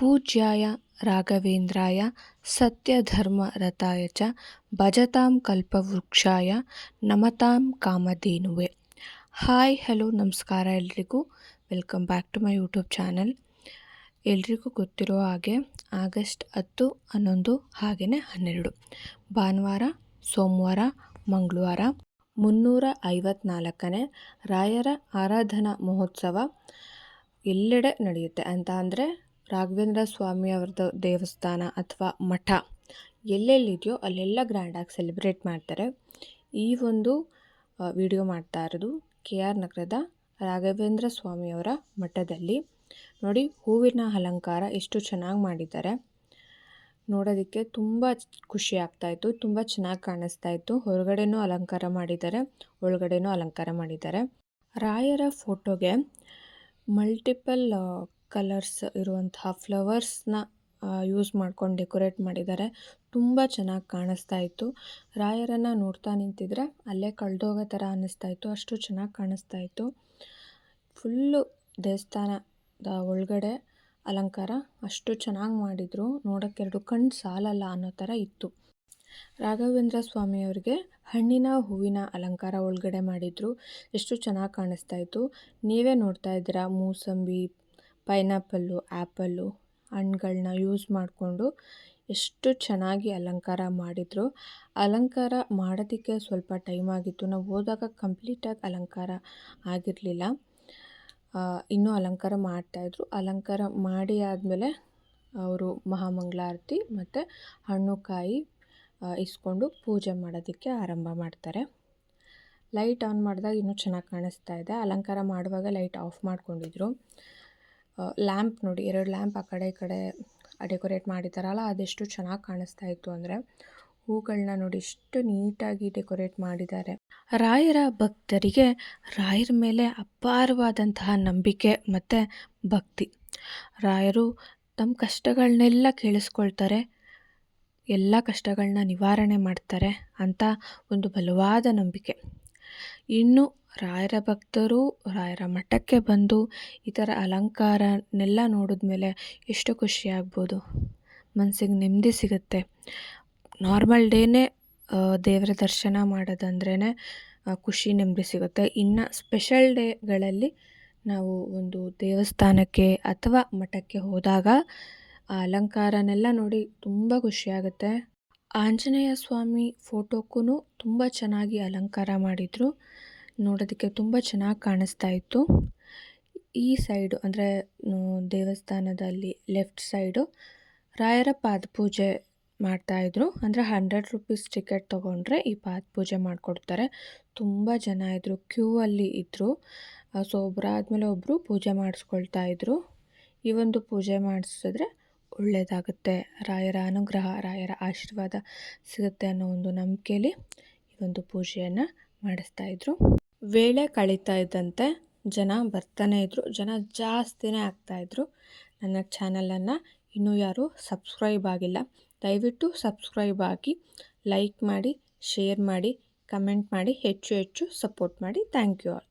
ಪೂಜ್ಯಾಯ ರಾಘವೇಂದ್ರಾಯ ಸತ್ಯಧರ್ಮರತಾಯ ಚ ಭಜತಾಂ ಕಲ್ಪವೃಕ್ಷಾಯ ನಮತಾಂ ಕಾಮಧೇನುವೆ. ಹಾಯ್ ಹಲೋ ನಮಸ್ಕಾರ ಎಲ್ರಿಗೂ. Welcome back to my YouTube channel ಎಲ್ರಿಗೂ ಗೊತ್ತಿರೋ ಹಾಗೆ ಆಗಸ್ಟ್ ಹತ್ತು ಹನ್ನೊಂದು ಹಾಗೆಯೇ ಹನ್ನೆರಡು. ಭಾನುವಾರ, ಸೋಮವಾರ, ಮಂಗಳವಾರ, ಮುನ್ನೂರ ಐವತ್ನಾಲ್ಕನೇ ರಾಯರ ಆರಾಧನಾ ಮಹೋತ್ಸವ ಎಲ್ಲೆಡೆ ನಡೆಯುತ್ತೆ ಅಂತ ಅಂದರೆ ರಾಘವೇಂದ್ರ ಸ್ವಾಮಿ ಅವ್ರದ್ದು ದೇವಸ್ಥಾನ ಅಥವಾ ಮಠ, ಎಲ್ಲೆಲ್ಲಿದೆಯೋ ಅಲ್ಲೆಲ್ಲ ಗ್ರ್ಯಾಂಡಾಗಿ ಸೆಲೆಬ್ರೇಟ್ ಮಾಡ್ತಾರೆ. ಈ ಒಂದು ವಿಡಿಯೋ ಮಾಡ್ತಾ ಇರೋದು ಕೆ ಆರ್ ನಗರದ ರಾಘವೇಂದ್ರ ಸ್ವಾಮಿಯವರ ಮಠದಲ್ಲಿ. ನೋಡಿ, ಹೂವಿನ ಅಲಂಕಾರ ಎಷ್ಟು ಚೆನ್ನಾಗಿ ಮಾಡಿದ್ದಾರೆ. ನೋಡೋದಕ್ಕೆ ತುಂಬ ಖುಷಿ ಆಗ್ತಾಯಿತ್ತು ತುಂಬ ಚೆನ್ನಾಗಿ ಕಾಣಿಸ್ತಾ ಇತ್ತು. ಹೊರಗಡೆನೂ ಅಲಂಕಾರ ಮಾಡಿದ್ದಾರೆ, ಒಳಗಡೆನೂ ಅಲಂಕಾರ ಮಾಡಿದ್ದಾರೆ. ರಾಯರ ಫೋಟೋಗೆ ಮಲ್ಟಿಪಲ್ ಕಲರ್ಸ್ ಇರುವಂತಹ ಫ್ಲವರ್ಸ್ನ ಯೂಸ್ ಮಾಡ್ಕೊಂಡು ಡೆಕೋರೇಟ್ ಮಾಡಿದ್ದಾರೆ. ತುಂಬ ಚೆನ್ನಾಗಿ ಕಾಣಿಸ್ತಾ ಇತ್ತು. ರಾಯರನ್ನು ನೋಡ್ತಾ ನಿಂತಿದ್ರೆ ಅಲ್ಲೇ ಕಳೆದೋಗೋ ಥರ ಅನ್ನಿಸ್ತಾ ಇತ್ತು. ಅಷ್ಟು ಚೆನ್ನಾಗಿ ಕಾಣಿಸ್ತಾ ಇತ್ತು. ಫುಲ್ಲು ದೇವಸ್ಥಾನದ ಒಳಗಡೆ ಅಲಂಕಾರ ಅಷ್ಟು ಚೆನ್ನಾಗಿ ಮಾಡಿದರು. ನೋಡೋಕ್ಕೆ ಎರಡು ಕಣ್ಣು ಸಾಲಲ್ಲ ಅನ್ನೋ ಥರ ಇತ್ತು. ರಾಘವೇಂದ್ರ ಸ್ವಾಮಿಯವ್ರಿಗೆ ಹಣ್ಣಿನ ಹೂವಿನ ಅಲಂಕಾರ ಒಳಗಡೆ ಮಾಡಿದರು. ಎಷ್ಟು ಚೆನ್ನಾಗಿ ಕಾಣಿಸ್ತಾ ಇತ್ತು. ನೀವೇ ನೋಡ್ತಾ ಇದ್ದೀರಾ ಮೂಸಂಬಿ ಪೈನಾಪಲ್ಲು, ಆ್ಯಪಲ್ಲು ಹಣ್ಗಳನ್ನ ಯೂಸ್ ಮಾಡಿಕೊಂಡು ಎಷ್ಟು ಚೆನ್ನಾಗಿ ಅಲಂಕಾರ ಮಾಡಿದರು, ಅಲಂಕಾರ ಮಾಡೋದಕ್ಕೆ ಸ್ವಲ್ಪ ಟೈಮ್ ಆಗಿತ್ತು. ನಾವು ಹೋದಾಗ ಕಂಪ್ಲೀಟಾಗಿ ಅಲಂಕಾರ ಆಗಿರಲಿಲ್ಲ. ಇನ್ನೂ ಅಲಂಕಾರ ಮಾಡ್ತಾಯಿದ್ರು ಅಲಂಕಾರ ಮಾಡಿ ಆದಮೇಲೆ ಅವರು ಮಹಾಮಂಗಳಾರತಿ ಮತ್ತು ಹಣ್ಣು ಕಾಯಿ ಇಸ್ಕೊಂಡು ಪೂಜೆ ಮಾಡೋದಕ್ಕೆ ಆರಂಭ ಮಾಡ್ತಾರೆ. ಲೈಟ್ ಆನ್ ಮಾಡಿದಾಗ ಇನ್ನೂ ಚೆನ್ನಾಗಿ ಕಾಣಿಸ್ತಾ ಇದೆ. ಅಲಂಕಾರ ಮಾಡುವಾಗ ಲೈಟ್ ಆಫ್ ಮಾಡ್ಕೊಂಡಿದ್ರು. ಲ್ಯಾಂಪ್ ನೋಡಿ, ಎರಡು ಲ್ಯಾಂಪ್ ಆ ಕಡೆ ಈ ಕಡೆ ಡೆಕೋರೇಟ್ ಮಾಡಿದ್ದಾರಲ್ಲ, ಅದೆಷ್ಟು ಚೆನ್ನಾಗಿ ಕಾಣಿಸ್ತಾ ಇತ್ತು ಅಂದರೆ ಹೂಗಳನ್ನ ನೋಡಿ ಎಷ್ಟು ನೀಟಾಗಿ ಡೆಕೋರೇಟ್ ಮಾಡಿದ್ದಾರೆ. ರಾಯರ ಭಕ್ತರಿಗೆ ರಾಯರ ಮೇಲೆ ಅಪಾರವಾದಂತಹ ನಂಬಿಕೆ ಮತ್ತು ಭಕ್ತಿ. ರಾಯರು ತಮ್ಮ ಕಷ್ಟಗಳನ್ನೆಲ್ಲ ಕೇಳಿಸ್ಕೊಳ್ತಾರೆ, ಎಲ್ಲ ಕಷ್ಟಗಳನ್ನ ನಿವಾರಣೆ ಮಾಡ್ತಾರೆ ಅಂತ ಒಂದು ಬಲವಾದ ನಂಬಿಕೆ. ಇನ್ನು ರಾಯರ ಭಕ್ತರು, ರಾಯರ ಮಠಕ್ಕೆ ಬಂದು ಈ ಥರ ಅಲಂಕಾರನೆಲ್ಲ ನೋಡಿದ್ಮೇಲೆ ಎಷ್ಟು ಖುಷಿ ಆಗ್ಬೋದು. ಮನಸ್ಸಿಗೆ ನೆಮ್ಮದಿ ಸಿಗುತ್ತೆ. ನಾರ್ಮಲ್ ಡೇನೇ ದೇವರ ದರ್ಶನ ಮಾಡೋದಂದ್ರೇ ಖುಷಿ, ನೆಮ್ಮದಿ ಸಿಗುತ್ತೆ. ಇನ್ನು ಸ್ಪೆಷಲ್ ಡೇಗಳಲ್ಲಿ ನಾವು ಒಂದು ದೇವಸ್ಥಾನಕ್ಕೆ ಅಥವಾ ಮಠಕ್ಕೆ ಹೋದಾಗ ಆ ಅಲಂಕಾರನೆಲ್ಲ ನೋಡಿ ತುಂಬ ಖುಷಿಯಾಗುತ್ತೆ ಆಂಜನೇಯ ಸ್ವಾಮಿ ಫೋಟೋಕ್ಕೂ ತುಂಬ ಚೆನ್ನಾಗಿ ಅಲಂಕಾರ ಮಾಡಿದರು. ನೋಡೋದಕ್ಕೆ ತುಂಬ ಚೆನ್ನಾಗಿ ಕಾಣಿಸ್ತಾ ಇತ್ತು. ಈ ಸೈಡು ಅಂದರೆ ದೇವಸ್ಥಾನದಲ್ಲಿ ಲೆಫ್ಟ್ ಸೈಡು ರಾಯರ ಪಾದಪೂಜೆ ಮಾಡ್ತಾಯಿದ್ರು ಅಂದರೆ ಹಂಡ್ರೆಡ್ ರುಪೀಸ್ ಟಿಕೆಟ್ ತೊಗೊಂಡ್ರೆ ಈ ಪಾದಪೂಜೆ ಮಾಡಿಕೊಡ್ತಾರೆ. ತುಂಬ ಜನ ಇದ್ದರು ಕ್ಯೂ ಅಲ್ಲಿ ಇದ್ದರು ಸೊ ಒಬ್ಬರಾದ್ಮೇಲೆ ಒಬ್ಬರು ಪೂಜೆ ಮಾಡಿಸ್ಕೊಳ್ತಾ ಇದ್ದರು ಈ ಒಂದು ಪೂಜೆ ಮಾಡಿಸಿದ್ರೆ ಒಳ್ಳೆಯದಾಗುತ್ತೆ ರಾಯರ ಅನುಗ್ರಹ, ರಾಯರ ಆಶೀರ್ವಾದ ಸಿಗುತ್ತೆ ಅನ್ನೋ ಒಂದು ನಂಬಿಕೆಯಲ್ಲಿ ಈ ಒಂದು ಪೂಜೆಯನ್ನು ಮಾಡಿಸ್ತಾ ಇದ್ರು. ವೇಳೆ ಕಳೀತಾ ಇದ್ದಂತೆ ಜನ ಬರ್ತಾನೇ ಇದ್ದರು ಜನ ಜಾಸ್ತಿನೇ ಆಗ್ತಾಯಿದ್ರು ನನ್ನ ಚಾನಲನ್ನು ಇನ್ನೂ ಯಾರೂ ಸಬ್ಸ್ಕ್ರೈಬ್ ಆಗಿಲ್ಲ. ದಯವಿಟ್ಟು ಸಬ್ಸ್ಕ್ರೈಬ್ ಆಗಿ ಲೈಕ್ ಮಾಡಿ ಶೇರ್ ಮಾಡಿ ಕಮೆಂಟ್ ಮಾಡಿ, ಹೆಚ್ಚು ಹೆಚ್ಚು ಸಪೋರ್ಟ್ ಮಾಡಿ. Thank you all